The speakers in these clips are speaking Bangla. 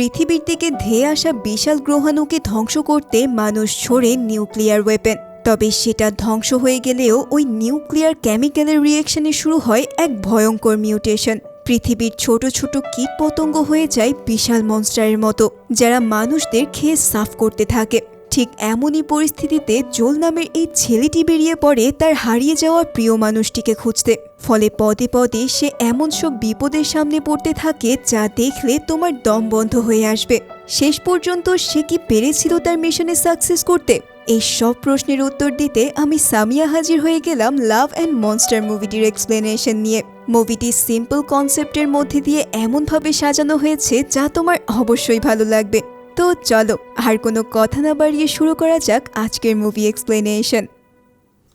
পৃথিবীর দিকে ধেয়ে আসা বিশাল গ্রহাণুকে ধ্বংস করতে মানুষ ছোড়ে নিউক্লিয়ার ওয়েপেন তবে সেটা ধ্বংস হয়ে গেলেও ওই নিউক্লিয়ার কেমিক্যালের রিয়েকশনে শুরু হয় এক ভয়ঙ্কর মিউটেশন পৃথিবীর ছোট ছোট কীট পতঙ্গ হয়ে যায় বিশাল মনস্টারের মতো, যারা মানুষদের খেয়ে সাফ করতে থাকে। ঠিক এমনই পরিস্থিতিতে জোল নামের এই ছেলেটি বেরিয়ে পড়ে তার হারিয়ে যাওয়া প্রিয় মানুষটিকে খুঁজতে। ফলে পদে পদে সে এমন সব বিপদের সামনে পড়তে থাকে যা দেখলে তোমার দম বন্ধ হয়ে আসবে। শেষ পর্যন্ত সে কি পেরেছিল তার মিশনে সাকসেস করতে? এই সব প্রশ্নের উত্তর দিতে আমি সামিয়া হাজির হয়ে গেলাম লাভ অ্যান্ড মনস্টার মুভিটির এক্সপ্লেনেশন নিয়ে। মুভিটি সিম্পল কনসেপ্টের মধ্যে দিয়ে এমনভাবে সাজানো হয়েছে যা তোমার অবশ্যই ভালো লাগবে। তো চলো, আর কোনো কথা না বাড়িয়ে শুরু করা যাক আজকের মুভি এক্সপ্লেনেশন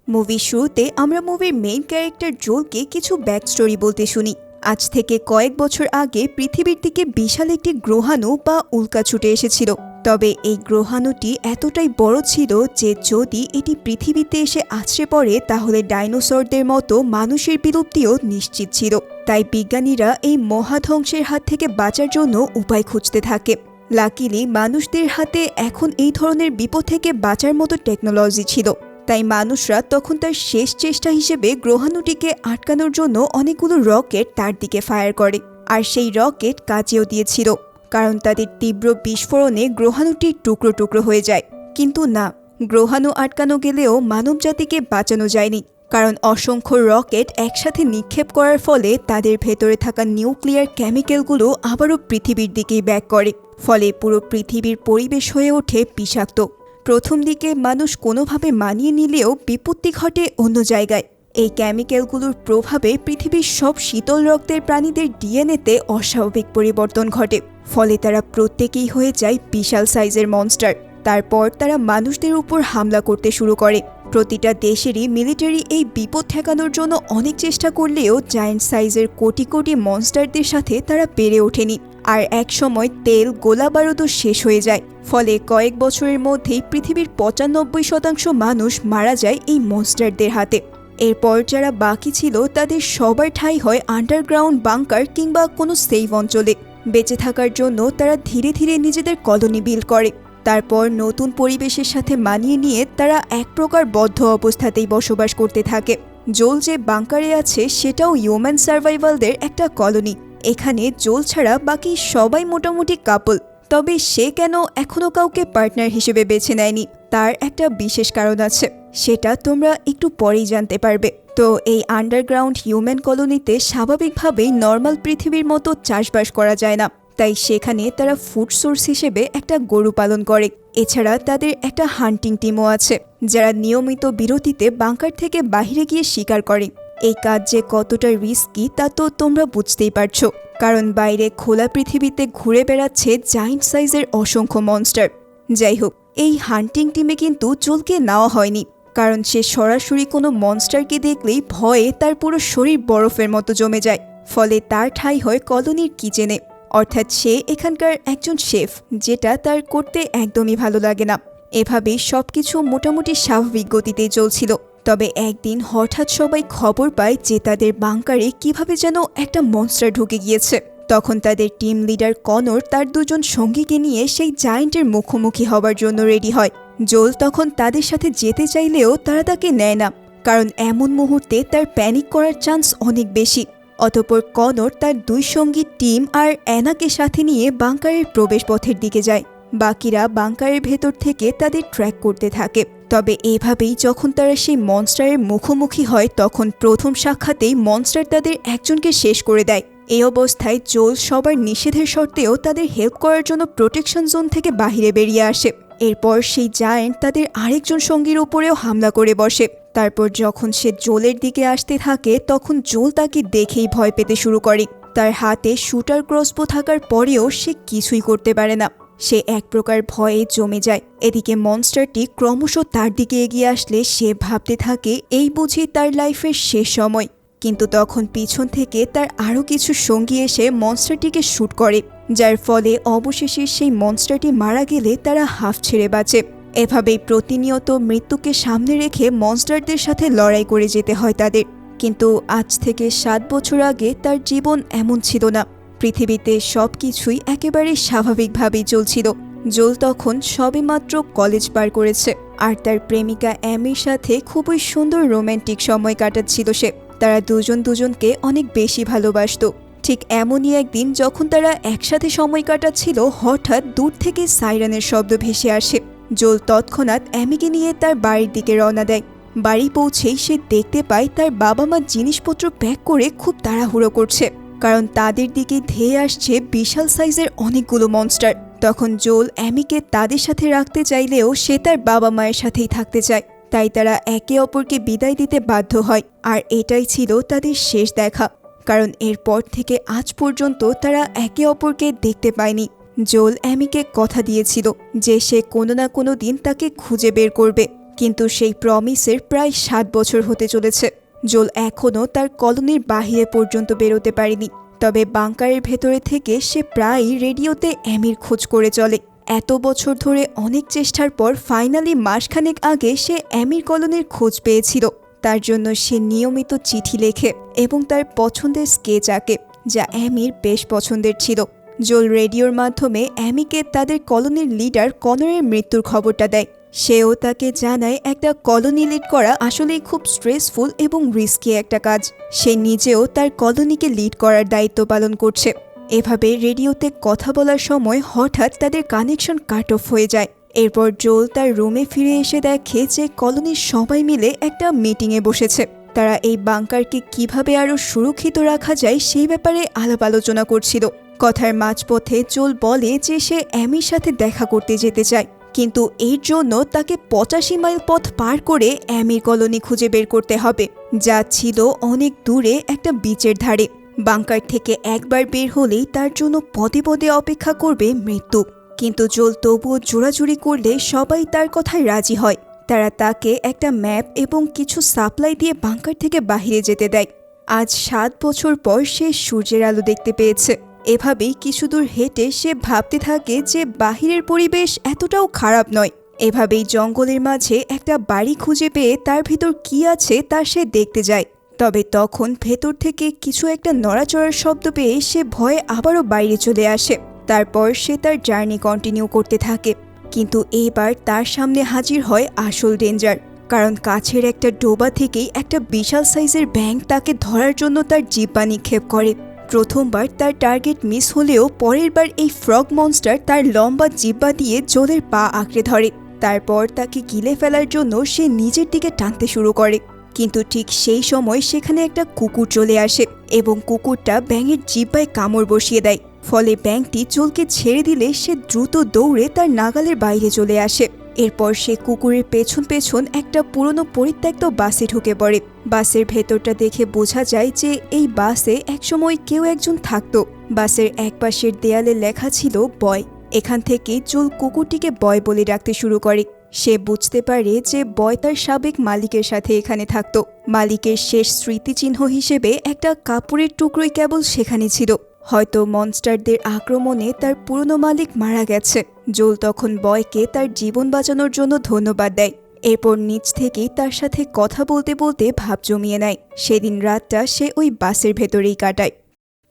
মুভির শুরুতে আমরা মুভির মেইন ক্যারেক্টার জোলকে কিছু ব্যাক স্টোরি বলতে শুনি। আজ থেকে কয়েক বছর আগে পৃথিবীর দিকে বিশাল একটি গ্রহাণু বা উল্কা ছুটে এসেছিল। তবে এই গ্রহাণুটি এতটাই বড় ছিল যে যদি এটি পৃথিবীতে এসে আছড়ে পড়ে, তাহলে ডাইনোসরদের মতো মানুষের বিলুপ্তিও নিশ্চিত ছিল। তাই বিজ্ঞানীরা এই মহাধ্বংসের হাত থেকে বাঁচার জন্য উপায় খুঁজতে থাকে। লাকিলি মানুষদের হাতে এখন এই ধরনের বিপদ থেকে বাঁচার মতো টেকনোলজি ছিল। তাই মানুষরা তখন তার শেষ চেষ্টা হিসেবে গ্রহাণুটিকে আটকানোর জন্য অনেকগুলো রকেট তার দিকে ফায়ার করে। আর সেই রকেট কাজেও দিয়েছিল, কারণ তাদের তীব্র বিস্ফোরণে গ্রহাণুটি টুকরো টুকরো হয়ে যায়। কিন্তু না, গ্রহাণু আটকানো গেলেও মানবজাতিকে বাঁচানো যায়নি। কারণ অসংখ্য রকেট একসাথে নিক্ষেপ করার ফলে তাদের ভেতরে থাকা নিউক্লিয়ার কেমিক্যালগুলো আবারও পৃথিবীর দিকেই ব্যাক করে, ফলে পুরো পৃথিবীর পরিবেশ হয়ে ওঠে বিষাক্ত। প্রথম দিকে মানুষ কোনোভাবে মানিয়ে নিলেও বিপত্তি ঘটে অন্য জায়গায়। এই কেমিক্যালগুলোর প্রভাবে পৃথিবীর সব শীতল রক্তের প্রাণীদের ডিএনএতে অস্বাভাবিক পরিবর্তন ঘটে, ফলে তারা প্রত্যেকেই হয়ে যায় বিশাল সাইজের মনস্টার। তারপর তারা মানুষদের উপর হামলা করতে শুরু করে। প্রতিটা দেশেরই মিলিটারি এই বিপদ ঠেকানোর জন্য অনেক চেষ্টা করলেও জায়ান্ট সাইজের কোটি কোটি মনস্টারদের সাথে তারা পেরে ওঠেনি। আর এক সময় তেল, গোলা বারুদও শেষ হয়ে যায়। ফলে কয়েক বছরের মধ্যেই পৃথিবীর পঁচানব্বই শতাংশ মানুষ মারা যায় এই মনস্টারদের হাতে। এরপর যারা বাকি ছিল, তাদের সবার ঠাঁই হয় আন্ডারগ্রাউন্ড বাংকার কিংবা কোনো সেফ অঞ্চলে। বেঁচে থাকার জন্য তারা ধীরে ধীরে নিজেদের কলোনি বিল করে। তারপর নতুন পরিবেশের সাথে মানিয়ে নিয়ে তারা এক প্রকার বদ্ধ অবস্থাতেই বসবাস করতে থাকে। জোল যে বাংকারে আছে, সেটাও হিউম্যান সার্ভাইভালদের একটা কলোনি। এখানে জোল ছাড়া বাকি সবাই মোটামুটি কাপল তবে সে কেন এখনও কাউকে পার্টনার হিসেবে বেছে নেয়নি, তার একটা বিশেষ কারণ আছে। সেটা তোমরা একটু পরেই জানতে পারবে। তো এই আন্ডারগ্রাউন্ড হিউম্যান কলোনিতে স্বাভাবিকভাবেই নর্মাল পৃথিবীর মতো চাষবাস করা যায় না। তাই সেখানে তারা ফুড সোর্স হিসেবে একটা গরু পালন করে। এছাড়া তাদের একটা হান্টিং টিমও আছে, যারা নিয়মিত বিরতিতে বাংকার থেকে বাইরে গিয়ে শিকার করে। এই কাজ যে কতটা রিস্কি তা তো তোমরা বুঝতেই পারছ, কারণ বাইরে খোলা পৃথিবীতে ঘুরে বেড়াচ্ছে জাইন্ট সাইজের অসংখ্য মনস্টার যাই হোক, এই হান্টিং টিমে কিন্তু চুলকে নেওয়া হয়নি, কারণ সে সরাসরি কোনো মনস্টারকে দেখলেই ভয়ে তার পুরো শরীর বরফের মতো জমে যায়, ফলে তার ঠাঁই হয় কলোনির কিচেনে অর্থাৎ সে এখানকার একজন শেফ, যেটা তার করতে একদমই ভালো লাগে না। এভাবে সব কিছু মোটামুটি স্বাভাবিক গতিতেই চলছিল। তবে একদিন হঠাৎ সবাই খবর পায় যে তাদের বাংকারে কীভাবে যেন একটা মনস্টার ঢুকে গিয়েছে। তখন তাদের টিম লিডার কনর তার দুজন সঙ্গীকে নিয়ে সেই জায়েন্টের মুখোমুখি হবার জন্য রেডি হয়। জোল তখন তাদের সাথে যেতে চাইলেও তারা তাকে নেয় না, কারণ এমন মুহূর্তে তার প্যানিক করার চান্স অনেক বেশি। অতপর কনর তার দুই সঙ্গী টিম আর অ্যানাকে সাথে নিয়ে বাংকারের প্রবেশপথের দিকে যায়। বাকিরা বাংকারের ভেতর থেকে তাদের ট্র্যাক করতে থাকে। তবে এভাবেই যখন তারা সেই মনস্টারের মুখোমুখি হয়, তখন প্রথম সাক্ষাতেই মনস্টার তাদের একজনকে শেষ করে দেয়। এই অবস্থায় জোল সবার নিষেধের সত্ত্বেও তাদের হেল্প করার জন্য প্রোটেকশন জোন থেকে বাহিরে বেরিয়ে আসে। এরপর সেই জায়েন্ট তাদের আরেকজন সঙ্গীর উপরেও হামলা করে বসে। তারপর যখন সে জোলের দিকে আসতে থাকে, তখন জোল তাকে দেখেই ভয় পেতে শুরু করে। তার হাতে শুটার ক্রসবো থাকার পরেও সে কিছুই করতে পারে না। সে এক প্রকার ভয়ে জমে যায়। এদিকে মনস্টারটি ক্রমশ তার দিকে এগিয়ে আসলে সে ভাবতে থাকে, এই বুঝি তার লাইফের শেষ সময়। কিন্তু তখন পিছন থেকে তার আরও কিছু সঙ্গী এসে মনস্টারটিকে শ্যুট করে, যার ফলে অবশেষে সেই মনস্টারটি মারা গেলে তারা হাফ ছেড়ে বাঁচে। এভাবেই প্রতিনিয়ত মৃত্যুকে সামনে রেখে মনস্টারদের সাথে লড়াই করে যেতে হয় তাদের। কিন্তু আজ থেকে সাত বছর আগে তার জীবন এমন ছিল না। পৃথিবীতে সব কিছুই একেবারে স্বাভাবিকভাবেই চলছিল। জোল তখন সবেমাত্র কলেজ পার করেছে, আর তার প্রেমিকা অ্যামির সাথে খুবই সুন্দর রোম্যান্টিক সময় কাটাচ্ছিল সে। তারা দুজন দুজনকে অনেক বেশি ভালোবাসতো। ঠিক এমনই একদিন যখন তারা একসাথে সময় কাটাচ্ছিল, হঠাৎ দূর থেকে সাইরানের শব্দ ভেসে আসে। জোল তৎক্ষণাৎ অ্যামিকে নিয়ে তার বাড়ির দিকে রওনা দেয়। বাড়ি পৌঁছেই সে দেখতে পায় তার বাবা মা জিনিসপত্র প্যাক করে খুব তাড়াহুড়ো করছে। কারণ তাদের দিকে ধেয়ে আসছে বিশাল সাইজের অনেকগুলো মনস্টার। তখন জোল অ্যামিকে তাদের সাথে রাখতে চাইলেও সে তার বাবা মায়ের সাথেই থাকতে চায়। তাই তারা একে অপরকে বিদায় দিতে বাধ্য হয়। আর এটাই ছিল তাদের শেষ দেখা। কারণ এরপর থেকে আজ পর্যন্ত তারা একে অপরকে দেখতে পায়নি। জোল অ্যামিকে কথা দিয়েছিল যে সে কোনো না কোনো দিন তাকে খুঁজে বের করবে। কিন্তু সেই প্রমিসের প্রায় সাত বছর হতে চলেছে। জোল এখনও তার কলোনির বাহিরে পর্যন্ত বেরোতে পারেনি। তবে বাংকারের ভেতরে থেকে সে প্রায়ই রেডিওতে অ্যামির খোঁজ করে চলে। এত বছর ধরে অনেক চেষ্টার পর ফাইনালি মাসখানেক আগে সে অ্যামির কলোনির খোঁজ পেয়েছিল। তার জন্য সে নিয়মিত চিঠি লেখে এবং তার পছন্দের স্কেচ আঁকে, যা অ্যামির বেশ পছন্দের ছিল। জোল রেডিওর মাধ্যমে অ্যামিকে তাদের কলোনির লিডার কনরের মৃত্যুর খবরটা দেয়। সেও তাকে জানায়, একটা কলোনি লিড করা আসলেই খুব স্ট্রেসফুল এবং রিস্কি একটা কাজ। সে নিজেও তার কলোনিকে লিড করার দায়িত্ব পালন করছে। এভাবে রেডিওতে কথা বলার সময় হঠাৎ তাদের কানেকশন কাট অফ হয়ে যায়। এরপর জোল তার রুমে ফিরে এসে দেখে যে কলোনির সবাই মিলে একটা মিটিংয়ে বসেছে। তারা এই বাংকারকে কীভাবে আরও সুরক্ষিত রাখা যায় সেই ব্যাপারে আলাপ আলোচনা করছিল। কথার মাঝপথে জোল বলে যে সে অ্যামির সাথে দেখা করতে যেতে চায়। কিন্তু এর জন্য তাকে পঁচাশি মাইল পথ পার করে অ্যামির কলোনি খুঁজে বের করতে হবে, যা ছিল অনেক দূরে একটা বিচের ধারে। বাংকার থেকে একবার বের হলেই তার জন্য পদে পদে অপেক্ষা করবে মৃত্যু। কিন্তু জোল তবুও জোড়াজুড়ি করলে সবাই তার কথায় রাজি হয়। তারা তাকে একটা ম্যাপ এবং কিছু সাপ্লাই দিয়ে বাংকার থেকে বাহিরে যেতে দেয়। আজ সাত বছর পর সে সূর্যের আলো দেখতে পেয়েছে। এভাবেই কিছু দূর হেঁটে সে ভাবতে থাকে যে বাহিরের পরিবেশ এতটাও খারাপ নয়। এভাবেই জঙ্গলের মাঝে একটা বাড়ি খুঁজে পেয়ে তার ভিতর কি আছে তা সে দেখতে যায়। তবে তখন ভেতর থেকে কিছু একটা নড়াচড়ার শব্দ পেয়ে সে ভয়ে আবারও বাইরে চলে আসে। তারপর সে তার জার্নি কন্টিনিউ করতে থাকে। কিন্তু এবার তার সামনে হাজির হয় আসল ডেঞ্জার কারণ কাছের একটা ডোবা থেকেই একটা বিশাল সাইজের ব্যাঙ তাকে ধরার জন্য তার জিব্বা নিক্ষেপ করে। প্রথমবার তার টার্গেট মিস হলেও পরের বার এই ফ্রগ মনস্টার তার লম্বা জিব্বা দিয়ে জোলের পা আঁকড়ে ধরে। তারপর তাকে গিলে ফেলার জন্য সে নিজের দিকে টানতে শুরু করে। কিন্তু ঠিক সেই সময় সেখানে একটা কুকুর চলে আসে এবং কুকুরটা ব্যাঙের জিব্বায় কামড় বসিয়ে দেয়। ফলে ব্যাংকটি চোলকে ছেড়ে দিলে সে দ্রুত দৌড়ে তার নাগালের বাইরে চলে আসে। এরপর সে কুকুরের পেছন পেছন একটা পুরনো পরিত্যক্ত বাসে ঢুকে পড়ে। বাসের ভেতরটা দেখে বোঝা যায় যে এই বাসে একসময় কেউ একজন থাকতো। বাসের একপাশের দেয়ালে লেখা ছিল বয়। এখান থেকে চুল কুকুরটিকে বয় বলে ডাকতে শুরু করে। সে বুঝতে পারে যে বয় তার সাবেক মালিকের সাথে এখানে থাকত। মালিকের শেষ স্মৃতিচিহ্ন হিসেবে একটা কাপড়ের টুকরোই কেবল সেখানে ছিল। হয়তো মনস্টারদের আক্রমণে তার পুরনো মালিক মারা গেছে। জোল তখন বয়কে তার জীবন বাঁচানোর জন্য ধন্যবাদ দেয়। এরপর নিচ থেকেই তার সাথে কথা বলতে বলতে ভাব জমিয়ে নেয়। সেদিন রাতটা সে ওই বাসের ভেতরেই কাটায়।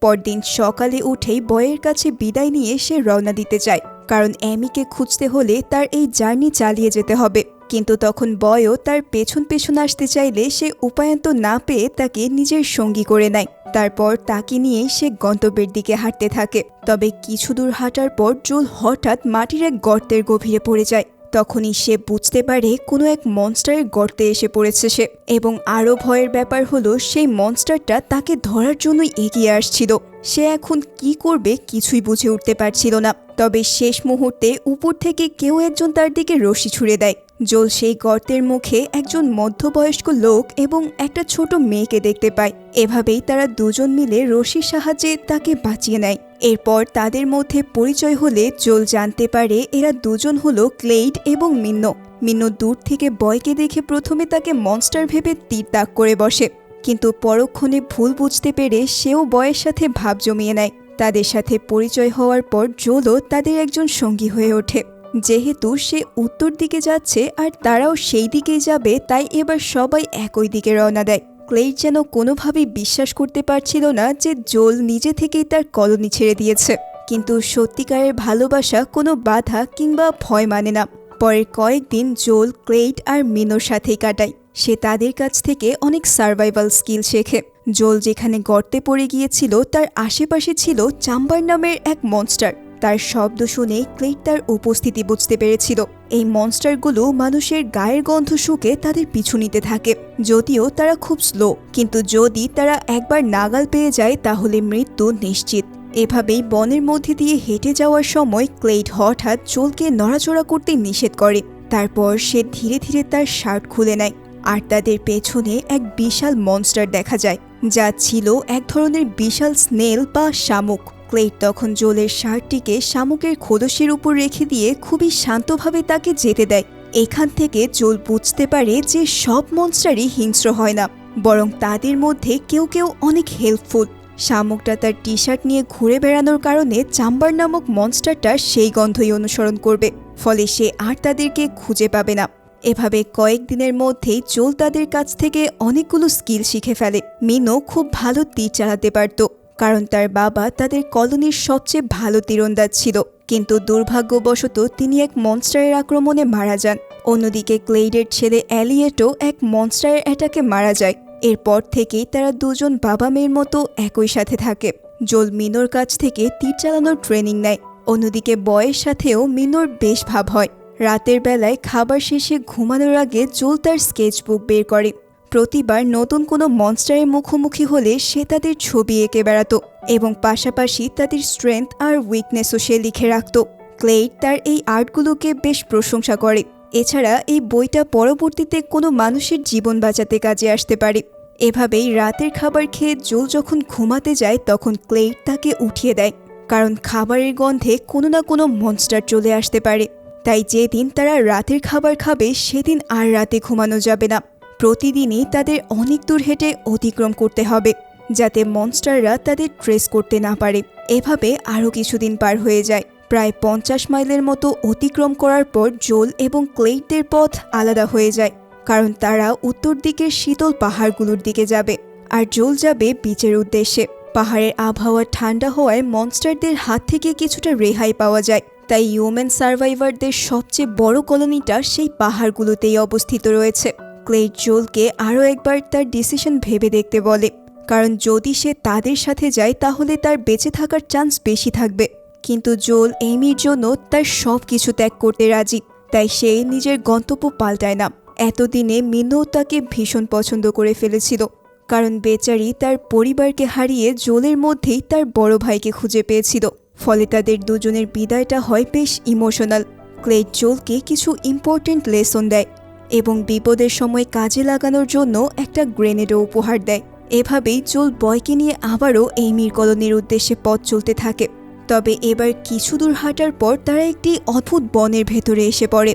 পরদিন সকালে উঠেই বয়ের কাছে বিদায় নিয়ে সে রওনা দিতে চায়। কারণ অ্যামিকে খুঁজতে হলে তার এই জার্নি চালিয়ে যেতে হবে। কিন্তু তখন বয়ও তার পেছন পেছন আসতে চাইলে সে উপায়ন্ত না পেয়ে তাকে নিজের সঙ্গী করে নেয়। তারপর তাকে নিয়ে সে গন্তব্যের দিকে হাঁটতে থাকে। তবে কিছু দূর হাঁটার পর জোল হঠাৎ মাটির এক গর্তের গভীরে পড়ে যায়। তখনই সে বুঝতে পারে কোনো এক মনস্টারের গর্তে এসে পড়েছে সে। এবং আরও ভয়ের ব্যাপার হলো, সেই মনস্টারটা তাকে ধরার জন্যই এগিয়ে আসছিল। সে এখন কি করবে কিছুই বুঝে উঠতে পারছিল না। তবে শেষ মুহূর্তে উপর থেকে কেউ একজন তার দিকে রশি ছুড়ে দেয়। জোল সেই গর্তের মুখে একজন মধ্যবয়স্ক লোক এবং একটা ছোট মেয়েকে দেখতে পায়। এভাবেই তারা দুজন মিলে রশির সাহায্যে তাকে বাঁচিয়ে নেয়। এরপর তাদের মধ্যে পরিচয় হলে জোল জানতে পারে এরা দুজন হলো ক্লেইড এবং মিন্ন। মিন্ন দূর থেকে বয়কে দেখে প্রথমে তাকে মনস্টার ভেবে তীর তাক করে বসে। কিন্তু পরক্ষণে ভুল বুঝতে পেরে সেও বয়ের সাথে ভাব জমিয়ে নেয়। তাদের সাথে পরিচয় হওয়ার পর জোলও তাদের একজন সঙ্গী হয়ে ওঠে। যেহেতু সে উত্তর দিকে যাচ্ছে আর তারাও সেই দিকেই যাবে, তাই এবার সবাই একই দিকে রওনা দেয়। ক্লেইড যেন কোনোভাবেই বিশ্বাস করতে পারছিল না যে জোল নিজে থেকেই তার কলোনি ছেড়ে দিয়েছে। কিন্তু সত্যিকারের ভালোবাসা কোনো বাধা কিংবা ভয় মানে না। পরের কয়েকদিন জোল ক্লেইট আর মিনোর সাথেই কাটায়। সে তাদের কাছ থেকে অনেক সার্ভাইভাল স্কিল শেখে। জোল যেখানে গর্তে পড়ে গিয়েছিল, তার আশেপাশে ছিল চাম্বার নামের এক মনস্টার তার শব্দ শুনে ক্লেইড তার উপস্থিতি বুঝতে পেরেছিল। এই মনস্টারগুলো মানুষের গায়ের গন্ধ শুকে তাদের পিছু নিতে থাকে। যদিও তারা খুব স্লো কিন্তু যদি তারা একবার নাগাল পেয়ে যায়, তাহলে মৃত্যু নিশ্চিত। এভাবেই বনের মধ্যে দিয়ে হেঁটে যাওয়ার সময় ক্লেইড হঠাৎ চোলকে নড়াচড়া করতে নিষেধ করে। তারপর সে ধীরে ধীরে তার শার্ট খুলে নেয়। আর তাদের পেছনে এক বিশাল মনস্টার দেখা যায়, যা ছিল এক ধরনের বিশাল স্নেল বা শামুক। ক্লেট তখন জোলের শার্টটিকে শামুকের খোলসের উপর রেখে দিয়ে খুবই শান্তভাবে তাকে যেতে দেয়। এখান থেকে জোল বুঝতে পারে যে সব মনস্টারই হিংস্র হয় না, বরং তাদের মধ্যে কেউ কেউ অনেক হেল্পফুল শামুকটা তার টি শার্ট নিয়ে ঘুরে বেড়ানোর কারণে চাম্বার নামক মনস্টারটা সেই গন্ধই অনুসরণ করবে, ফলে সে আর তাদেরকে খুঁজে পাবে না। এভাবে কয়েকদিনের মধ্যেই চোল তাদের কাছ থেকে অনেকগুলো স্কিল শিখে ফেলে। মিনো খুব ভালো তীর চালাতে পারত, কারণ তার বাবা তাদের কলোনির সবচেয়ে ভালো তীরন্দাজ ছিল। কিন্তু দুর্ভাগ্যবশত তিনি এক মনস্টারের আক্রমণে মারা যান। অন্যদিকে ক্লেইডের ছেলে অ্যালিয়েটও এক মনস্টারের অ্যাটাকে মারা যায়। এরপর থেকেই তারা দুজন বাবা মেয়ের মতো একই সাথে থাকে। জোল মিনোর কাছ থেকে তীর চালানোর ট্রেনিং নেয়। অন্যদিকে বয়ের সাথেও মিনোর বেশ ভাব হয়। রাতের বেলায় খাবার শেষে ঘুমানোর আগে জোল তার স্কেচবুক বের করে। প্রতিবার নতুন কোনো মনস্টারের মুখোমুখি হলে সে তাদের ছবি এঁকে বেড়াত এবং পাশাপাশি তাদের স্ট্রেংথ আর উইকনেসও সে লিখে রাখত। ক্লেইড তার এই আর্টগুলোকে বেশ প্রশংসা করে। এছাড়া এই বইটা পরবর্তীতে কোনো মানুষের জীবন বাঁচাতে কাজে আসতে পারে। এভাবেই রাতের খাবার খেয়ে জোল যখন ঘুমাতে যায়, তখন ক্লেইড তাকে উঠিয়ে দেয়। কারণ খাবারের গন্ধে কোনো না কোনো মনস্টার চলে আসতে পারে। তাই যেদিন তারা রাতের খাবার খাবে, সেদিন আর রাতে ঘুমানো যাবে না। প্রতিদিনই তাদের অনেক দূর হেঁটে অতিক্রম করতে হবে, যাতে মনস্টাররা তাদের ট্রেস করতে না পারে। এভাবে আরও কিছুদিন পার হয়ে যায়। প্রায় পঞ্চাশ মাইলের মতো অতিক্রম করার পর জোল এবং ক্লেইটদের পথ আলাদা হয়ে যায়, কারণ তারা উত্তর দিকের শীতল পাহাড়গুলোর দিকে যাবে, আর জোল যাবে বিচের উদ্দেশ্যে। পাহাড়ের আবহাওয়া ঠান্ডা হওয়ায় মনস্টারদের হাত থেকে কিছুটা রেহাই পাওয়া যায়। তাই হিউম্যান সার্ভাইভারদের সবচেয়ে বড় কলোনিটা সেই পাহাড়গুলোতেই অবস্থিত রয়েছে। ক্লেইড জোলকে আরও একবার তার ডিসিশন ভেবে দেখতে বলে। কারণ যদি সে তাদের সাথে যায়, তাহলে তার বেঁচে থাকার চান্স বেশি থাকবে। কিন্তু জোল এমির জন্য তার সব কিছু ত্যাগ করতে রাজি। তাই সে নিজের গন্তব্য পাল্টায় না। এতদিনে মিনো তাকে ভীষণ পছন্দ করে ফেলেছিল। কারণ বেচারি তার পরিবারকে হারিয়ে জোলের মধ্যেই তার বড় ভাইকে খুঁজে পেয়েছিল। ফলে তাদের দুজনের বিদায়টা হয় বেশ ইমোশনাল। ক্লেড জোলকে কিছু ইম্পর্ট্যান্ট লেসন দেয় এবং বিপদের সময় কাজে লাগানোর জন্য একটা গ্রেনেডও উপহার দেয়। এভাবেই জোল বয়কে নিয়ে আবারও এইমির কলোনির উদ্দেশ্যে পথ চলতে থাকে। তবে এবার কিছু দূর হাঁটার পর তারা একটি অদ্ভুত বনের ভেতরে এসে পড়ে।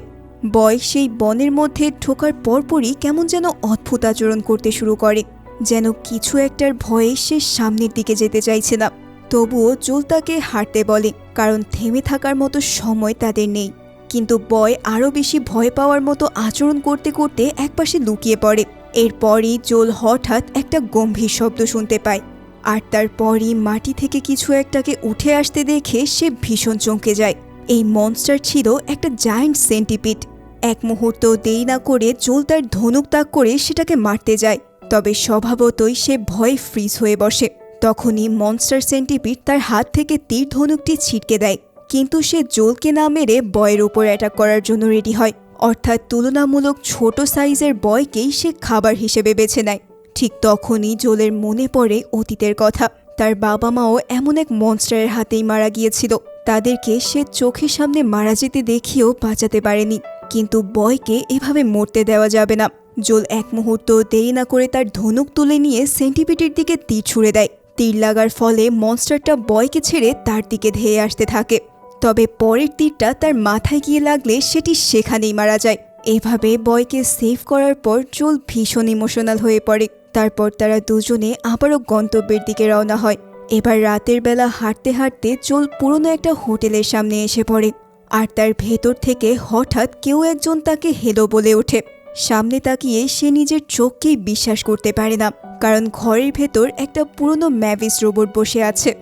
বয় সেই বনের মধ্যে ঢোকার পরপরই কেমন যেন অদ্ভুত আচরণ করতে শুরু করে, যেন কিছু একটার ভয়ে সে সামনের দিকে যেতে চাইছে না। তবুও জোল তাকে হাঁটতে বলে, কারণ থেমে থাকার মতো সময় তাদের নেই। কিন্তু বয় আরও বেশি ভয় পাওয়ার মতো আচরণ করতে করতে একপাশে লুকিয়ে পড়ে। এরপরই জোল হঠাৎ একটা গম্ভীর শব্দ শুনতে পায়। আর তারপরই মাটি থেকে কিছু একটাকে উঠে আসতে দেখে সে ভীষণ চমকে যায়। এই মনস্টার ছিল একটা জায়ান্ট সেন্টিপিড এক মুহূর্ত দেরি না করে জোল তার ধনুক তাক করে সেটাকে মারতে যায়। তবে স্বভাবতই সে ভয় ফ্রিজ হয়ে বসে। তখনই মনস্টার সেন্টিপিড তার হাত থেকে তীর ধনুকটি ছিটকে দেয়। কিন্তু সে জোলকে না মেরে বয়ের উপর অ্যাটাক করার জন্য রেডি হয়। অর্থাৎ তুলনামূলক ছোট সাইজের বয়কেই সে খাবার হিসেবে বেছে নেয়। ঠিক তখনই জোলের মনে পড়ে অতীতের কথা। তার বাবা মাও এমন এক মনস্টারের হাতেই মারা গিয়েছিল। তাদেরকে সে চোখের সামনে মারা যেতে দেখিয়েও বাঁচাতে পারেনি। কিন্তু বয়কে এভাবে মরতে দেওয়া যাবে না। জোল এক মুহূর্ত দেরি না করে তার ধনুক তুলে নিয়ে সেন্টিপিটির দিকে তীর ছুড়ে দেয়। তীর লাগার ফলে মনস্টারটা বয়কে ছেড়ে তার দিকে ধেয়ে আসতে থাকে। তবে পরের তীরটা তার মাথায় গিয়ে লাগলে সেটি সেখানেই মারা যায়। এভাবে বয়কে সেভ করার পর জোল ভীষণ ইমোশনাল হয়ে পড়ে। তারপর তারা দুজনে আবারও গন্তব্যের দিকে রওনা হয়। এবার রাতের বেলা হাঁটতে হাঁটতে জোল পুরনো একটা হোটেলের সামনে এসে পড়ে। আর তার ভেতর থেকে হঠাৎ কেউ একজন তাকে হেলো বলে ওঠে। সামনে তাকিয়ে সে নিজের চোখকেই বিশ্বাস করতে পারে না, কারণ ঘরের ভেতর একটা পুরনো ম্যাভিস রোবট বসে আছে।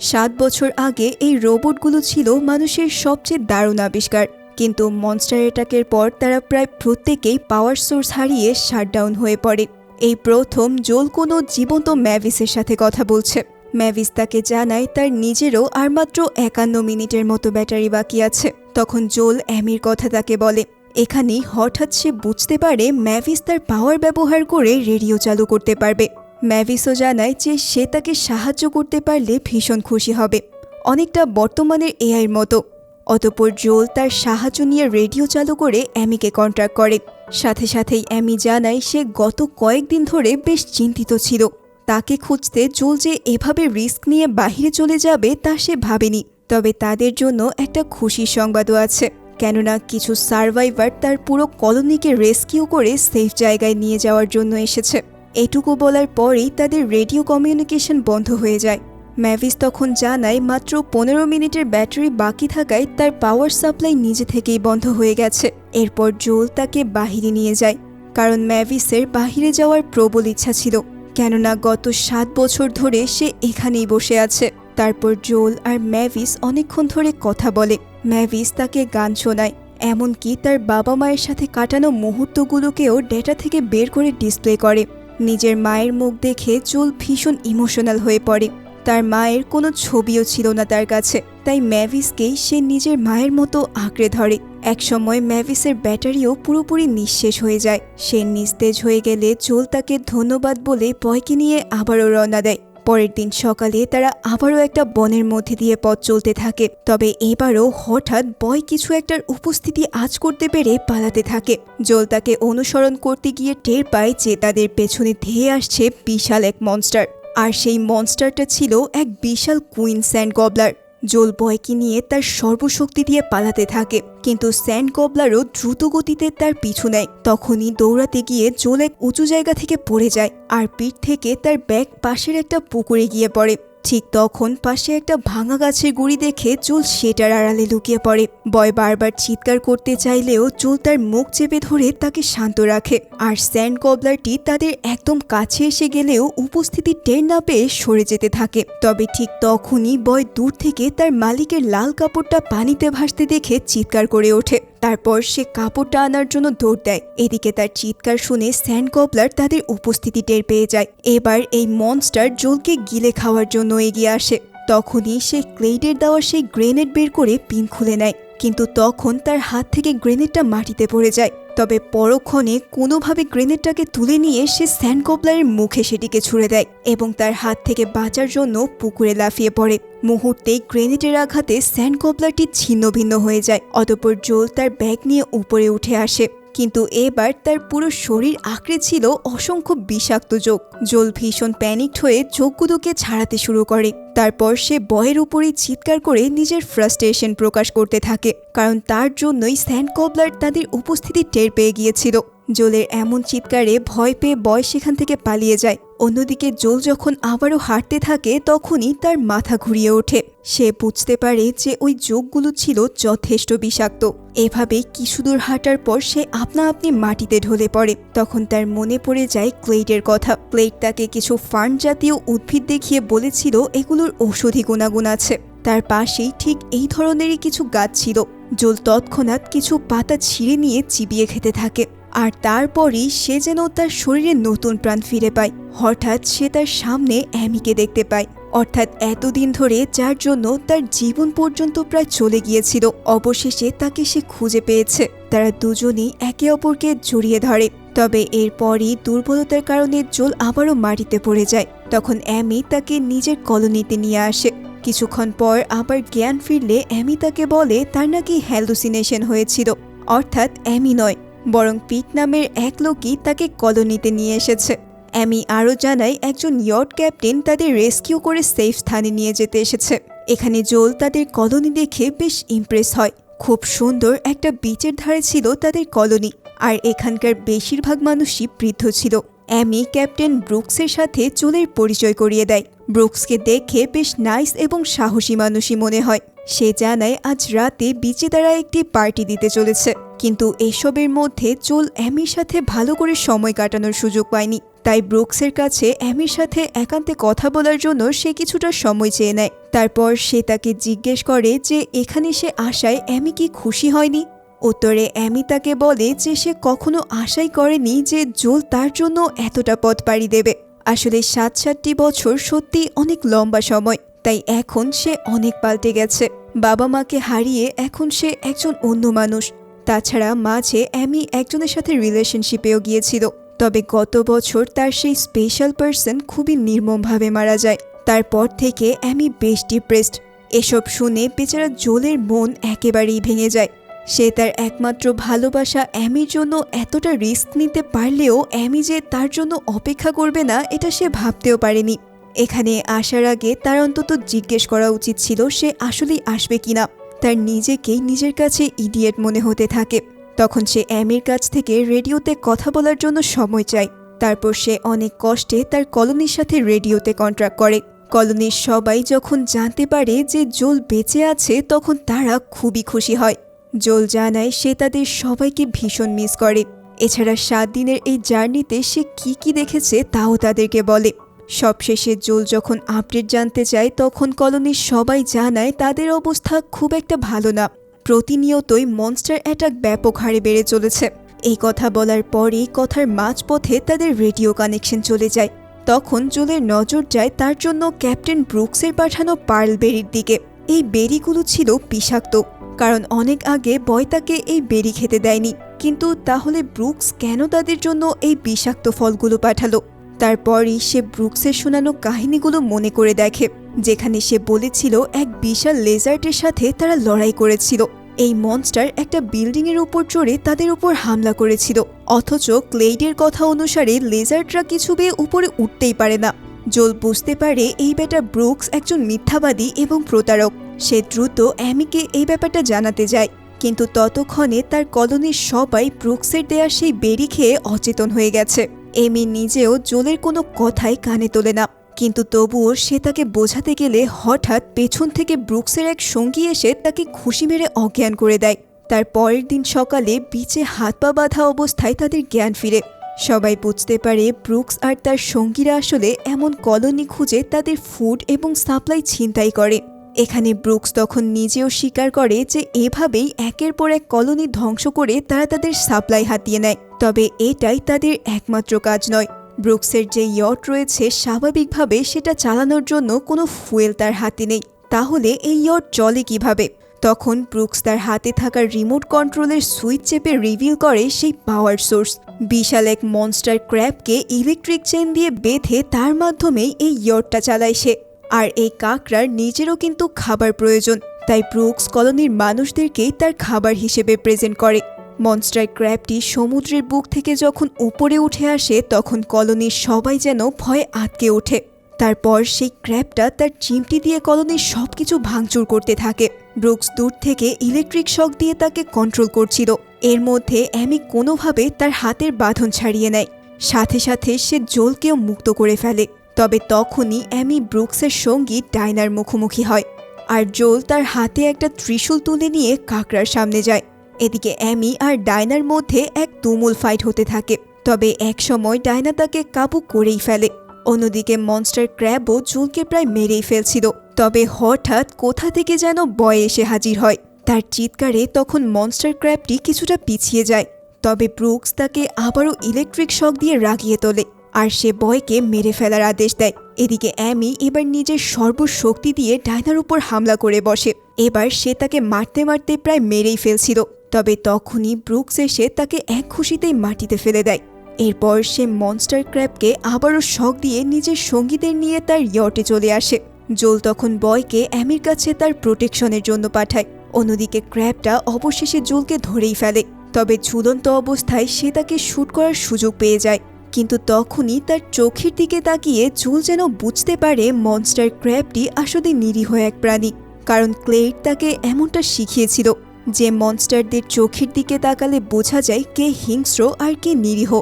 সাত বছর আগে এই রোবটগুলো ছিল মানুষের সবচেয়ে দারুণ আবিষ্কার, কিন্তু মনস্টার অ্যাটাকের পর তারা প্রায় প্রত্যেকেই পাওয়ার সোর্স হারিয়ে শাটডাউন হয়ে পড়ে। এই প্রথম জোল কোনো জীবন্ত ম্যাভিসের সাথে কথা বলছে। ম্যাভিস তাকে জানায় তার নিজেরও আর মাত্র একান্ন মিনিটের মতো ব্যাটারি বাকি আছে। তখন জোল অ্যামির কথা তাকে বলে। এখানেই হঠাৎ সে বুঝতে পারে ম্যাভিস তার পাওয়ার ব্যবহার করে রেডিও চালু করতে পারবে। ম্যাভিসও জানায় যে সে তাকে সাহায্য করতে পারলে ভীষণ খুশি হবে। অনেকটা বর্তমানের এআইয়ের মতো। অতপর জোল তার সাহায্য নিয়ে রেডিও চালু করে অ্যামিকে কন্ট্যাক্ট করে। সাথে সাথেই অ্যামি জানায় সে গত কয়েকদিন ধরে বেশ চিন্তিত ছিল। তাকে খুঁজতে জোল যে এভাবে রিস্ক নিয়ে বাহিরে চলে যাবে তা সে ভাবেনি। তবে তাদের জন্য একটা খুশির সংবাদও আছে। কেননা কিছু সার্ভাইভার তার পুরো কলোনিকে রেস্কিউ করে সেফ জায়গায় নিয়ে যাওয়ার জন্য এসেছে। এটুকু বলার পরেই তাদের রেডিও কমিউনিকেশন বন্ধ হয়ে যায়। ম্যাভিস তখন জানায়, মাত্র পনেরো মিনিটের ব্যাটারি বাকি থাকায় তার পাওয়ার সাপ্লাই নিজে থেকেই বন্ধ হয়ে গেছে। এরপর জোল তাকে বাহিরে নিয়ে যায়। কারণ ম্যাভিসের বাহিরে যাওয়ার প্রবল ইচ্ছা ছিল। কেননা গত সাত বছর ধরে সে এখানেই বসে আছে। তারপর জোল আর ম্যাভিস অনেকক্ষণ ধরে কথা বলে। ম্যাভিস তাকে গান শোনায়, এমনকি তার বাবা মায়ের সাথে কাটানো মুহূর্তগুলোকেও ডেটা থেকে বের করে ডিসপ্লে করে। নিজের মায়ের মুখ দেখে চুল ভীষণ ইমোশনাল হয়ে পড়ে। তার মায়ের কোনো ছবিও ছিল না তার কাছে, তাই ম্যাভিসকেই সে নিজের মায়ের মতো আঁকড়ে ধরে। একসময় ম্যাভিসের ব্যাটারিও পুরোপুরি নিঃশেষ হয়ে যায়। সে নিস্তেজ হয়ে গেলে চোল তাকে ধন্যবাদ বলে বয়কে নিয়ে আবারও রওনা দেয়। পরের দিন সকালে তারা আবারও একটা বনের মধ্যে দিয়ে পথ চলতে থাকে। তবে এবারও হঠাৎ বয় কিছু একটার উপস্থিতি আজ করতে পেরে পালাতে থাকে। জল তাকে অনুসরণ করতে গিয়ে টের পায় যে তাদের পেছনে ধেয়ে আসছে বিশাল এক মনস্টার আর সেই মনস্টারটা ছিল এক বিশাল কুইন স্যান্ড গবলার। জোল বয়কে নিয়ে তার সর্বশক্তি দিয়ে পালাতে থাকে। কিন্তু স্যান্ড কবলারও দ্রুত গতিতে তার পিছু নেয়। তখনই দৌড়াতে গিয়ে জোল এক উঁচু জায়গা থেকে পড়ে যায়। আর পিঠ থেকে তার ব্যাগ পাশের একটা পুকুরে গিয়ে পড়ে। ঠিক তখন পাশে একটা ভাঙা গাছের গুড়ি দেখে চুল সেটার আড়ালে লুকিয়ে পড়ে। বয় বারবার চিৎকার করতে চাইলেও চুল তার মুখ চেপে ধরে তাকে শান্ত রাখে আর স্যান্ড কবলারটি তাদের একদম কাছে এসে গেলেও উপস্থিতি টের না পেয়ে সরে যেতে থাকে। তবে ঠিক তখনই বয় দূর থেকে তার মালিকের লাল কাপড়টা পানিতে ভাসতে দেখে চিৎকার করে ওঠে। তারপর সে কাপড়টা আনার জন্য দৌড় দেয়। এদিকে তার চিৎকার শুনে স্যান্ড কবলার তাদের উপস্থিতি টের পেয়ে যায়। এবার এই মনস্টার জোলকে গিলে খাওয়ার জন্য এগিয়ে আসে। তখনই সে ক্লেইডের দেওয়া সেই গ্রেনেড বের করে পিন খুলে নেয়। কিন্তু তখন তার হাত থেকে গ্রেনেডটা মাটিতে পড়ে যায়। তবে পরক্ষণে কোনোভাবে গ্রেনেডটাকে তুলে নিয়ে সে স্যান্ড কবলারের মুখে সেটিকে ছুড়ে দেয় এবং তার হাত থেকে বাঁচার জন্য পুকুরে লাফিয়ে পড়ে। মুহূর্তেই গ্রেনেডের আঘাতে স্যান্ড কবলারটি ছিন্ন ভিন্ন হয়ে যায়, অতপর জোল তার ব্যাগ নিয়ে উপরে উঠে আসে। কিন্তু এবার তার পুরো শরীর আঁকড়ে ছিল অসংখ্য বিষাক্ত যোগ। জোল ভীষণ প্যানিকড হয়ে যোগগুলোকে ছাড়াতে শুরু করে। তারপর সে বয়ের উপরেই চিৎকার করে নিজের ফ্রাস্ট্রেশন প্রকাশ করতে থাকে, কারণ তার জন্যই স্যান্ড কবলার তাদের উপস্থিতি টের পেয়ে গিয়েছিল। জোলের এমন চিৎকারে ভয় পেয়ে বয় সেখান থেকে পালিয়ে যায়। অন্যদিকে জোল যখন আবারও হাঁটতে থাকে, তখনই তার মাথা ঘুরিয়ে ওঠে। সে বুঝতে পারে যে ওই যোগগুলো ছিল যথেষ্ট বিষাক্ত। এভাবে কিছু দূর হাঁটার পর সে আপনা আপনি মাটিতে ঢলে পড়ে। তখন তার মনে পড়ে যায় ক্লেইটের কথা। ক্লেইট তাকে কিছু ফার্ন জাতীয় উদ্ভিদ দেখিয়ে বলেছিল, এগুলোর ঔষধি গুণাগুণ আছে। তার পাশেই ঠিক এই ধরনেরই কিছু গাছ ছিল। জোল তৎক্ষণাৎ কিছু পাতা ছিঁড়ে নিয়ে চিবিয়ে খেতে থাকে। আর তারপরই সে যেন তার শরীরে নতুন প্রাণ ফিরে পায়। হঠাৎ সে তার সামনে অ্যামিকে দেখতে পায়। অর্থাৎ এতদিন ধরে যার জন্য তার জীবন পর্যন্ত প্রায় চলে গিয়েছিল। অবশেষে তাকে সে খুঁজে পেয়েছে। তারা দুজনেই একে অপরকে জড়িয়ে ধরে। তবে এরপরই দুর্বলতার কারণে জোল আবারও মাটিতে পড়ে যায়। তখন অ্যামি তাকে নিজের কলোনিতে নিয়ে আসে। কিছুক্ষণ পর আবার জ্ঞান ফিরলে অ্যামি তাকে বলে তার নাকি হ্যালুসিনেশন হয়েছিল। অর্থাৎ অ্যামি নয় বরং পিট নামের এক লোকই তাকে কলোনিতে নিয়ে এসেছে। অ্যামি আরও জানায়, একজন ইয়ট ক্যাপ্টেন তাদের রেস্কিউ করে সেফ স্থানে নিয়ে যেতে এসেছে। এখানে জোল তাদের কলোনি দেখে বেশ ইমপ্রেস হয়। খুব সুন্দর একটা বিচের ধারে ছিল তাদের কলোনি, আর এখানকার বেশিরভাগ মানুষই বৃদ্ধ ছিল। অ্যামি ক্যাপ্টেন ব্রুকসের সাথে চুলের পরিচয় করিয়ে দেয়। ব্রুকসকে দেখে বেশ নাইস এবং সাহসী মানুষই মনে হয়। সে জানায়, আজ রাতে বিচে তারা একটি পার্টি দিতে চলেছে। কিন্তু এসবের মধ্যে জোল অ্যামির সাথে ভালো করে সময় কাটানোর সুযোগ পায়নি। তাই ব্রুকসের কাছে অ্যামির সাথে একান্তে কথা বলার জন্য সে কিছুটা সময় চেয়ে নেয়। তারপর সে তাকে জিজ্ঞেস করে যে, এখানে সে আসায় অ্যামি কি খুশি হয়নি? উত্তরে অ্যামি তাকে বলে যে সে কখনো আশাই করেনি যে জোল তার জন্য এতটা পথ পাড়ি দেবে। আসলে সাত সাতটি বছর সত্যি অনেক লম্বা সময়, তাই এখন সে অনেক পাল্টে গেছে। বাবা মাকে হারিয়ে এখন সে একজন অন্য মানুষ। তাছাড়া মাঝে অ্যামি একজনের সাথে রিলেশনশিপেও গিয়েছিল। তবে গত বছর তার সেই স্পেশাল পার্সন খুবই নির্মমভাবে মারা যায়। তারপর থেকে অ্যামি বেশ ডিপ্রেসড। এসব শুনে বেচারা জোলের মন একেবারেই ভেঙে যায়। সে তার একমাত্র ভালোবাসা অ্যামির জন্য এতটা রিস্ক নিতে পারলেও অ্যামি যে তার জন্য অপেক্ষা করবে না, এটা সে ভাবতেও পারেনি। এখানে আসার আগে তার অন্তত জিজ্ঞেস করা উচিত ছিল সে আসলেই আসবে কিনা। তার নিজেকেই নিজের কাছে ইডিয়েট মনে হতে থাকে। তখন সে অ্যামির কাছ থেকে রেডিওতে কথা বলার জন্য সময় চায়। তারপর সে অনেক কষ্টে তার কলোনির সাথে রেডিওতে কন্ট্রাক্ট করে। কলোনির সবাই যখন জানতে পারে যে জোল বেঁচে আছে, তখন তারা খুবই খুশি হয়। জোল জানায় সে তাদের সবাইকে ভীষণ মিস করে। এছাড়া সাত দিনের এই জার্নিতে সে কি কি দেখেছে তাও তাদেরকে বলে। সবশেষে জোল যখন আপডেট জানতে চায় তখন কলোনির সবাই জানায় তাদের অবস্থা খুব একটা ভালো না। প্রতিনিয়তই মনস্টার অ্যাটাক ব্যাপক হারে বেড়ে চলেছে। এই কথা বলার পরেই কথার মাঝপথে তাদের রেডিও কানেকশন চলে যায়। তখন জোলের নজর যায় তার জন্য ক্যাপ্টেন ব্রুকসের পাঠানো পার্ল বেরির দিকে। এই বেরিগুলো ছিল বিষাক্ত। কারণ অনেক আগে বয় তাকে এই বেরি খেতে দেয়নি। কিন্তু তাহলে ব্রুকস কেন তাদের জন্য এই বিষাক্ত ফলগুলো পাঠালো? তারপরই সে ব্রুকসের শোনানো কাহিনীগুলো মনে করে দেখে, যেখানে সে বলেছিল এক বিশাল লেজার্টের সাথে তারা লড়াই করেছিল। এই মনস্টার একটা বিল্ডিংয়ের উপর চড়ে তাদের উপর হামলা করেছিল। অথচ ক্লেইডের কথা অনুসারে লেজার্টরা কিছু বেয়ে উপরে উঠতেই পারে না। জোল বুঝতে পারে এই বেটা ব্রুকস একজন মিথ্যাবাদী এবং প্রতারক। সে দ্রুত অ্যামিকে এই ব্যাপারটা জানাতে যায়, কিন্তু ততক্ষণে তার কলোনির সবাই ব্রুকসের দেয়া সেই বেরি খেয়ে অচেতন হয়ে গেছে। এমি নিজেও জোলের কোনো কথাই কানে তোলে না, কিন্তু তবুও সে তাকে বোঝাতে গেলে হঠাৎ পেছন থেকে ব্রুকসের এক সঙ্গী এসে তাকে খুশি মেরে অজ্ঞান করে দেয়। তার পরের দিন সকালে বিচে হাত পা বাঁধা অবস্থায় তাদের জ্ঞান ফিরে। সবাই বুঝতে পারে ব্রুকস আর তার সঙ্গীরা আসলে এমন কলোনি খুঁজে তাদের ফুড এবং সাপ্লাই ছিনতাই করে। এখানে ব্রুকস তখন নিজেও স্বীকার করে যে এভাবেই একের পর এক কলোনি ধ্বংস করে তারা তাদের সাপ্লাই হাতিয়ে নেয়। তবে এটাই তাদের একমাত্র কাজ নয়। ব্রুকসের যে ইয়ট রয়েছে, স্বাভাবিকভাবে সেটা চালানোর জন্য কোনো ফুয়েল তার হাতে নেই। তাহলে এই ইয়ট চলে কীভাবে? তখন ব্রুকস তার হাতে থাকা রিমোট কন্ট্রোলের সুইচ চেপে রিভিল করে সেই পাওয়ার সোর্স। বিশাল এক মনস্টার ক্র্যাবকে ইলেকট্রিক চেন দিয়ে বেঁধে তার মাধ্যমেই এই ইয়টটা চালায় সে। আর এই কাকড়ার নিজেরও কিন্তু খাবার প্রয়োজন, তাই ব্রুকস কলোনির মানুষদেরকেই তার খাবার হিসেবে প্রেজেন্ট করে। মনস্টার ক্র্যাবটি সমুদ্রের বুক থেকে যখন উপরে উঠে আসে, তখন কলোনির সবাই যেন ভয়ে আটকে ওঠে। তারপর সেই ক্র্যাবটা তার চিমটি দিয়ে কলোনির সব কিছু ভাঙচুর করতে থাকে। ব্রুকস দূর থেকে ইলেকট্রিক শক দিয়ে তাকে কন্ট্রোল করছিল। এর মধ্যে অ্যামি কোনোভাবে তার হাতের বাঁধন ছাড়িয়ে নেয়। সাথে সাথে সে জোলকেও মুক্ত করে ফেলে। তবে তখনই অ্যামি ব্রুকসের সঙ্গী ডাইনার মুখোমুখি হয় আর জোল তার হাতে একটা ত্রিশূল তুলে নিয়ে কাকড়ার সামনে যায়। এদিকে অ্যামি আর ডায়নার মধ্যে এক তুমুল ফাইট হতে থাকে, তবে একসময় ডায়না তাকে কাবু করেই ফেলে। অন্যদিকে মনস্টার ক্র্যাবও জুলকে প্রায় মেরেই ফেলছিল, তবে হঠাৎ কোথা থেকে যেন বয় এসে হাজির হয়। তার চিৎকারে তখন মনস্টার ক্র্যাবটি কিছুটা পিছিয়ে যায়, তবে ব্রুকস তাকে আবারও ইলেকট্রিক শক দিয়ে রাগিয়ে তোলে। আর সে বয়কে মেরে ফেলার আদেশ দেয়। এদিকে অ্যামি এবার নিজের সর্বশক্তি দিয়ে ডায়নার উপর হামলা করে বসে। এবার সে তাকে মারতে মারতে প্রায় মেরেই ফেলছিল। তবে তখনই ব্রুকস এসে তাকে এক খুশিতেই মাটিতে ফেলে দেয়। এরপর সে মনস্টার ক্র্যাবকে আবারও শখ দিয়ে নিজের সঙ্গীদের নিয়ে তার ইয়টে চলে আসে। জোল তখন বয়কে অ্যামির কাছে তার প্রোটেকশনের জন্য পাঠায়। অন্যদিকে ক্র্যাবটা অবশেষে জোলকে ধরেই ফেলে। তবে ঝুলন্ত অবস্থায় সে তাকে শ্যুট করার সুযোগ পেয়ে যায়। কিন্তু তখনই তার চোখের দিকে তাকিয়ে জুল যেন বুঝতে পারে মনস্টার ক্র্যাবটি আসলে নিরীহ এক প্রাণী, কারণ ক্লেইড তাকে এমনটা শিখিয়েছিল যে মনস্টারদের চোখের দিকে তাকালে বোঝা যায় কে হিংস্র আর কে নিরীহ।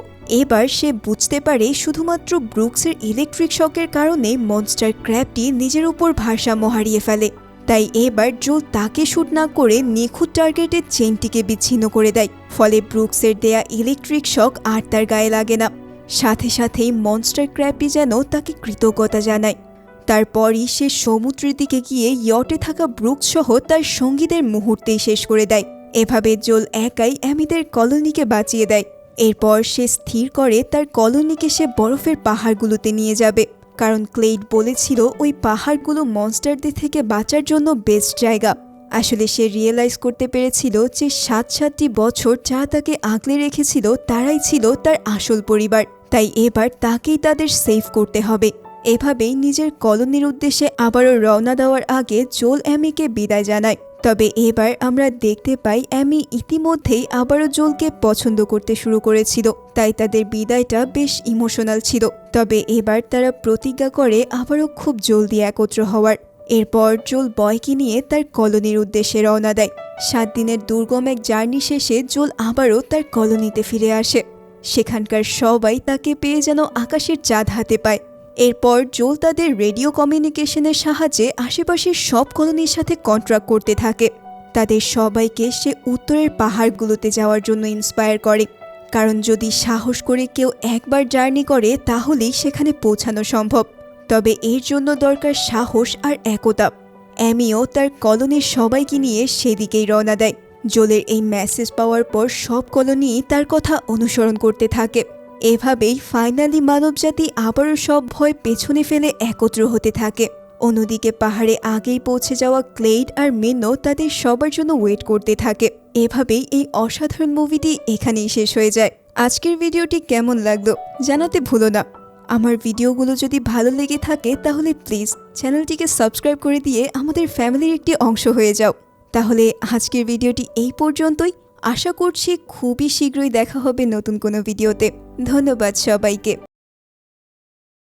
এবার সে বুঝতে পারে শুধুমাত্র ব্রুকসের ইলেকট্রিক শকের কারণে মনস্টার ক্র্যাবটি নিজের উপর ভারসাম্য হারিয়ে ফেলে। তাই এবার জোল তাকে শ্যুট না করে নিখুঁত টার্গেটের চেনটিকে বিচ্ছিন্ন করে দেয়, ফলে ব্রুকসের দেয়া ইলেকট্রিক শক আর তার গায়ে লাগে না। সাথে সাথেই মনস্টার ক্র্যাপি যেন তাকে কৃতজ্ঞতা জানায়। তারপরই সে সমুদ্রের দিকে গিয়ে ইয়টে থাকা ব্রুকস সহ তার সঙ্গীদের মুহূর্তেই শেষ করে দেয়। এভাবে জোল একাই অ্যামিদের কলোনিকে বাঁচিয়ে দেয়। এরপর সে স্থির করে তার কলোনিকে সে বরফের পাহাড়গুলোতে নিয়ে যাবে। কারণ ক্লেইড বলেছিল ওই পাহাড়গুলো মনস্টারদের থেকে বাঁচার জন্য বেস্ট জায়গা। আসলে সে রিয়েলাইজ করতে পেরেছিল যে সাত সাতটি বছর যা তাকে আগলে রেখেছিল, তারাই ছিল তার আসল পরিবার। তাই এবার তাকেই তাদের সেভ করতে হবে। এভাবেই নিজের কলোনির উদ্দেশ্যে আবারও রওনা দেওয়ার আগে জোল অ্যামিকে বিদায় জানায়। তবে এবার আমরা দেখতে পাই অ্যামি ইতিমধ্যেই আবারও জোলকে পছন্দ করতে শুরু করেছিল। তাই তাদের বিদায়টা বেশ ইমোশনাল ছিল। তবে এবার তারা প্রতিজ্ঞা করে আবারও খুব জলদি একত্র হওয়ার। এরপর জোল বয়কে নিয়ে তার কলোনির উদ্দেশ্যে রওনা দেয়। সাত দিনের দুর্গম এক জার্নি শেষে জোল আবারও তার কলোনিতে ফিরে আসে। সেখানকার সবাই তাকে পেয়ে যেন আকাশের চাঁদ হাতে পায়। এরপর জোল তাদের রেডিও কমিউনিকেশনের সাহায্যে আশেপাশের সব কলোনির সাথে কন্ট্রাক্ট করতে থাকে। তাদের সবাইকে সে উত্তরের পাহাড়গুলোতে যাওয়ার জন্য ইন্সপায়ার করে। কারণ যদি সাহস করে কেউ একবার জার্নি করে, তাহলেই সেখানে পৌঁছানো সম্ভব। তবে এর জন্য দরকার সাহস আর একতা। অ্যামিও তার কলোনির সবাইকে নিয়ে সেদিকেই রওনা দেয়। জোলের এই মেসেজ পাওয়ার পর সব কলোনি তার কথা অনুসরণ করতে থাকে। এভাবেই ফাইনালি মানবজাতি আবারও সব ভয় পেছনে ফেলে একত্র হতে থাকে। অন্যদিকে পাহাড়ে আগেই পৌঁছে যাওয়া ক্লেইড আর মেনো তাদের সবার জন্য ওয়েট করতে থাকে। এভাবেই এই অসাধারণ মুভিটি এখানেই শেষ হয়ে যায়। আজকের ভিডিওটি কেমন লাগল জানাতে ভুলো না। আমার ভিডিওগুলো যদি ভালো লেগে থাকে, তাহলে প্লিজ চ্যানেলটিকে সাবস্ক্রাইব করে দিয়ে আমাদের ফ্যামিলির একটি অংশ হয়ে যাও। তাহলে আজকের ভিডিওটি এই পর্যন্তই। আশা করছি খুবই শীঘ্রই দেখা হবে নতুন কোনো ভিডিওতে। ধন্যবাদ সবাইকে।